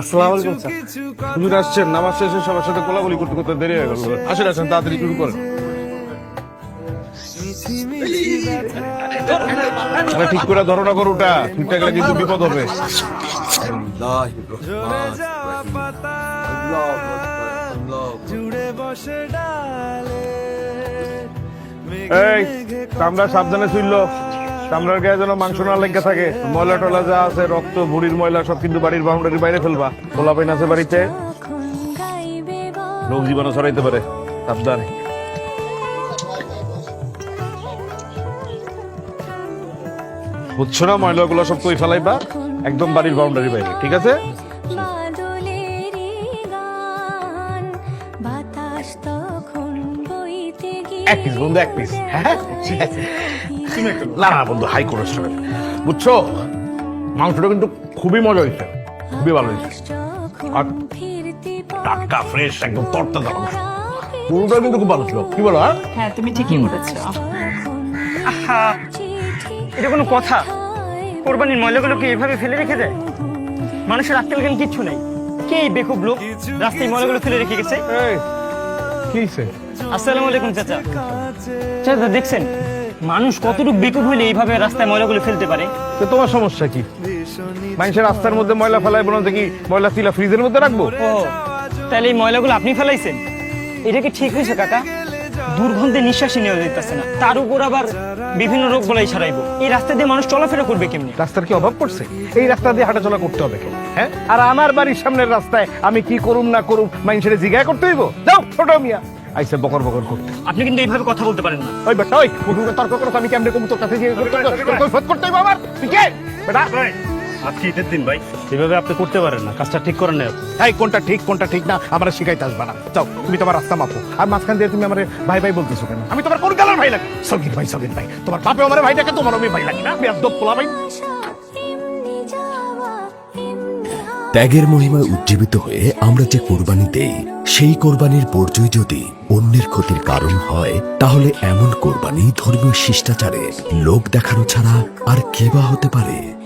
আসসালামু আলাইকুম, স্যার। হুজুর আসছেন, নামাজ শেষে সবার সাথে করতে করতে দেরি হয়ে গেল। আসেন আসেন, তাড়াতাড়ি শুরু করেন। ঠিক করে না গরুটা, ঠিকঠাক কিন্তু বিপদ হবে। এই সাবধানে শুইল কামরার গায়ে যেন মাংস না লেগে থাকে। ময়লা টলা যা আছে, রক্ত বুড়ির ময়লা, সব কিন্তু বাড়ির বাউন্ডারির বাইরে ফেলবা। পোলা পাইন আছে বাড়িতে। রোগ জীবাণু ছড়াইতে পারে। সাবধান। বুঝছ না ময়লাগুলো সব কই ফেলাইবা? একদম বাড়ির বাউন্ডারির বাইরে, ঠিক আছে? এক পিস বন্ধু এক পিস হ্যাঁ ঠিক আছে। না না বন্ধু হাই কোলেস্ট্রল বুঝছ? মাংসটা কিন্তু খুবই মজা হয়েছে। খুবই ভালো হয়েছে। আর টাটকা ফ্রেশ একদম তরতা মাংস। গরুটা কিন্তু খুব ভালো ছিল। কি বলো হ্যাঁ? হ্যাঁ তুমি ঠিকই বলেছ। আহা! এটা কোনো কথা। কোরবানির ময়লাগুলোকে এভাবে ফেলে রেখে দেয়? মানুষের জ্ঞান কিচ্ছু নেই। কে এই বেকুব লোক রাস্তায় ময়লাগুলো ফেলে রেখে গেছে? এই আসসালামু আলাইকুম চাচা। চাচা দেখছেন মানুষ কতটুকু বিকুপ হইলে এইভাবে রাস্তায় ময়লাগুলো ফেলতে পারে? তো তোমার সমস্যা কি? মানুষের রাস্তার মধ্যে ময়লা ফেলাই বলুন কি ময়লা তিলা ফ্রিজের মধ্যে রাখব? ও তাহলে এই ময়লাগুলো আপনি ফেলাইছেন? এটা কি ঠিক হয়েছে কাকা? দুর্গন্ধে নিঃশ্বাসই নেওয়া যেতেছে না তার উপর আবার বিভিন্ন রোগ বলাই ছড়াইবো এই রাস্তা দিয়ে মানুষ চলাফেরা করবে কেমনি রাস্তার কি অভাব পড়ছে এই রাস্তা দিয়ে হাঁটাচলা করতে হবে কেন? হ্যাঁ আর আমার বাড়ির সামনের রাস্তায় আমি কি করুম না করুম মানুষের জিজ্ঞাসা করতে হইব যাও ছোট মিয়া আইসে বকর বকর করতে আপনি কিন্তু এইভাবে কথা বলতে পারেন না ওই বেটা ওই তর্ক করো আমি কেমনে কম তোর কাছে গিয়ে করতে হইব আমার ঠিক আছে বেটা আজকে ঈদের দিন ভাই এভাবে আপনি করতে পারেন না কাজটা ঠিক করেন না এই কোনটা ঠিক কোনটা ঠিক না আমার শিখাইতে আসবা না। যাও তুমি তোমার রাস্তা মাপো। আর মাঝখান দিয়ে তুমি আমার ভাই ভাই বলতেছো কেন? আমি তোমার কোন কালার ভাই লাগি? সগির ভাই সগির ভাই তোমার বাপে আমার ভাই ডাকে তোমার আমি ভাই লাগি না? একদম পোলা ভাই। ত্যাগের মহিমায় উজ্জীবিত হয়ে আমরা যে কোরবানি দেই সেই কোরবানির বর্জয় যদি অন্যের ক্ষতির কারণ হয় তাহলে এমন কোরবানি ধর্মীয় শিষ্টাচারে লোক দেখানো ছাড়া আর কি বা হতে পারে?